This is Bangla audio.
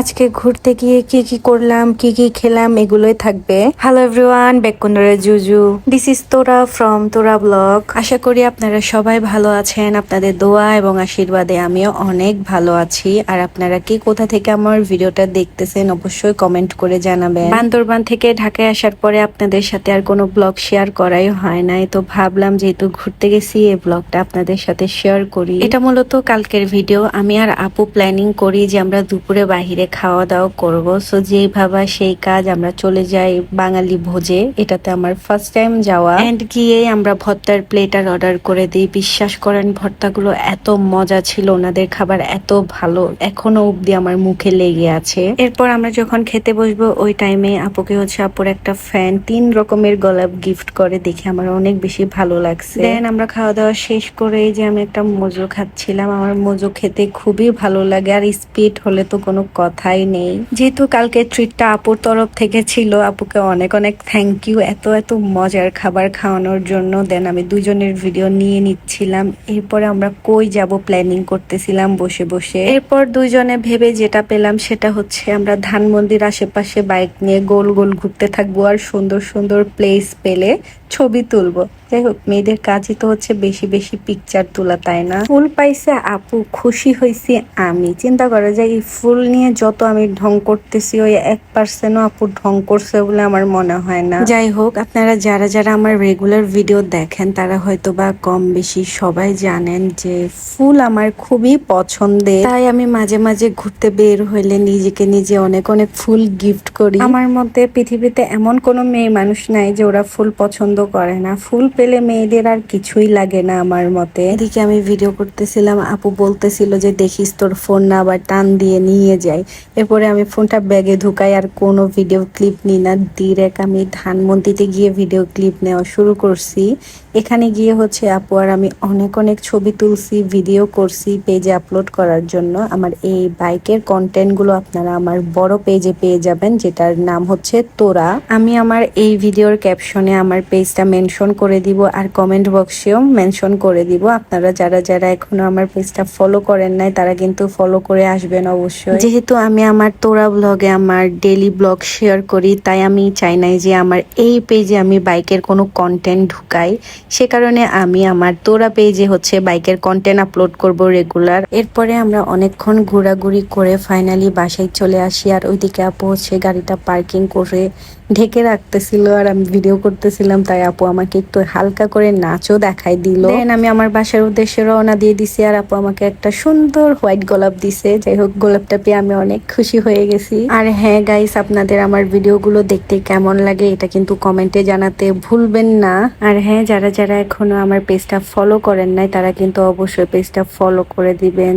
আজকে ঘুরতে গিয়ে কি কি করলাম, কি কি খেলাম, এগুলোই থাকবে। হ্যালো এভরিওয়ান বেকুন্ডরে জুজু দিস ইজ তোরা ফ্রম তোরা ব্লগ আশা করি আপনারা সবাই ভালো আছেন। আপনাদের দোয়া এবং আশীর্বাদে আমিও অনেক ভালো আছি। আর আপনারা কি কোথা থেকে আমার ভিডিওটা দেখতেছেন, অবশ্যই কমেন্ট করে জানাবেন। বান্দরবান থেকে ঢাকায় আসার পরে আপনাদের সাথে আর কোনো ব্লগ শেয়ার করাই হয় নাই। তো ভাবলাম যেহেতু ঘুরতে গেছি, এই ব্লগটা আপনাদের সাথে শেয়ার করি। এটা মূলত কালকের ভিডিও আমি আর আপু প্ল্যানিং করি যে আমরা দুপুরে বাহিরে খাওয়া দাওয়া করব। সো যেই ভাবা সেই কাজ আমরা চলে যাই বাঙালি ভোজে। এটাতে আমার ফার্স্ট টাইম যাওয়া। এন্ড গিয়ে আমরা ভর্তার প্লেটার অর্ডার করে দিই। বিশ্বাস করেন, ভর্তাগুলো এত মজা ছিল। ওনাদের খাবার এত ভালো। এখনও অব্দি আমার মুখে লেগে আছে। এরপর আমরা যখন খেতে বসবো, ওই টাইমে আপুকে হচ্ছে আপুর একটা ফ্যান তিন রকমের গোলাপ গিফট করে। দেখে আমার অনেক বেশি ভালো লাগছে। দেন আমরা খাওয়া দাওয়া শেষ করে যে আমি একটা মজু খাচ্ছিলাম। আমার মজু খেতে খুবই ভালো লাগে। আর স্পিড হলে তো কোনো কথাই নেই। যেহেতু কালকে ট্রিটটা আপুর তরফ থেকে ছিল, আপুকে অনেক অনেক থ্যাংক ইউ এত এত মজার খাবার খাওয়ানোর জন্য। দেন আমি দুজনের ভিডিও নিয়ে নিচ্ছিলাম। এরপরে আমরা কই যাব প্ল্যানিং করতেছিলাম বসে বসে। এরপর দুইজনে ভেবে যেটা পেলাম সেটা হচ্ছে আমরা ধানমন্দির আশেপাশে বাইক নিয়ে গোল গোল ঘুরতে থাকব আর সুন্দর সুন্দর প্লেস পেলে ছবি তুলবো। যাই হোক, মেয়েদের কাজই তো হচ্ছে বেশি বেশি পিকচার তোলা, তাই না? ফুল পাইছে আপু, খুশি হয়েছি আমি। চিন্তা করে যে এই ফুল নিয়ে যত আমি ঢং করতেছি ওই এক পার্সেন্টও আপু ঢং করছে বলে আমার মনে হয় না। যাই হোক আপনারা যারা যারা আমার রেগুলার ভিডিও দেখেন তারা হয়তো বা কম বেশি সবাই জানেন যে ফুল আমার খুবই পছন্দের। তাই আমি মাঝে মাঝে ঘুরতে বের হইলে নিজেকে নিজে অনেক অনেক ফুল গিফট করি। আমার মতে পৃথিবীতে এমন কোনো মেয়ে মানুষ নাই যে ওরা ফুল পছন্দ করে না। ফুল পেলে মেয়েদের আর কিছুই লাগে না আমার মতে। এদিকে আমি ভিডিও করতেছিলাম আপু বলতেছিল যে দেখিস তোর ফোন না আবার টান দিয়ে নিয়ে যাই। এরপরে আমি ফোনটা ব্যাগে ঢুকাই আর কোনো ভিডিও ক্লিপ নিই না। ডিরেক্ট আমি ধানমন্দিতে গিয়ে ভিডিও ক্লিপ নেওয়া শুরু করছি। এখানে গিয়ে হচ্ছে আপু আর আমি অনেক অনেক ছবি তুলছি ভিডিও করছি পেজে আপলোড করার জন্য। আমার এই বাইকের কন্টেন্টগুলো আপনারা আমার বড় পেজে পেয়ে যাবেন, যেটার নাম হচ্ছে তোরা। আমি আমার এই ভিডিওর ক্যাপশনে আমার পেজটা মেনশন করে দিব আর কমেন্ট বক্সেও মেনশন করে দিব। আপনারা যারা যারা এখনও আমার পেজটা ফলো করেন নাই, তারা কিন্তু ফলো করে আসবেন অবশ্যই। যেহেতু আমি আমার তোরা ব্লগে আমার ডেলি ব্লগ শেয়ার করি, তাই আমি চাই নাই যে আমার এই পেজে আমি বাইকের কোনো কন্টেন্ট ঢুকাই। সে কারণে আমি আমার তোরা পেজে হচ্ছে বাইকের কন্টেন্ট আপলোড করব রেগুলার এরপরে আমরা অনেকক্ষণ ঘোরাঘুরি করে ফাইনালি বাসায় চলে আসি, আর ওইদিকে আপু হচ্ছে গাড়িটা পার্কিং করে ঢেকে রাখতেছিল, আর আমি ভিডিও করতেছিলাম, তাই আপু আমাকে একটু হালকা করে নাচও দেখাই দিল। দেন আমি আমার বাসার উদ্দেশ্যে রওনা দিয়ে দিছি, আর আপু আমাকে একটা সুন্দর হোয়াইট গোলাপ দিছে। যাই হোক, গোলাপটা পেয়ে আমি অনেক খুশি হয়ে গেছি। আর হ্যাঁ গাইস আপনাদের আমার ভিডিওগুলো দেখতে কেমন লাগে এটা কিন্তু কমেন্টে জানাতে ভুলবেন না। আর হ্যাঁ যারা যারা এখনও আমার পেজটা ফলো করেন নাই, তারা কিন্তু অবশ্যই পেজটা ফলো করে দিবেন।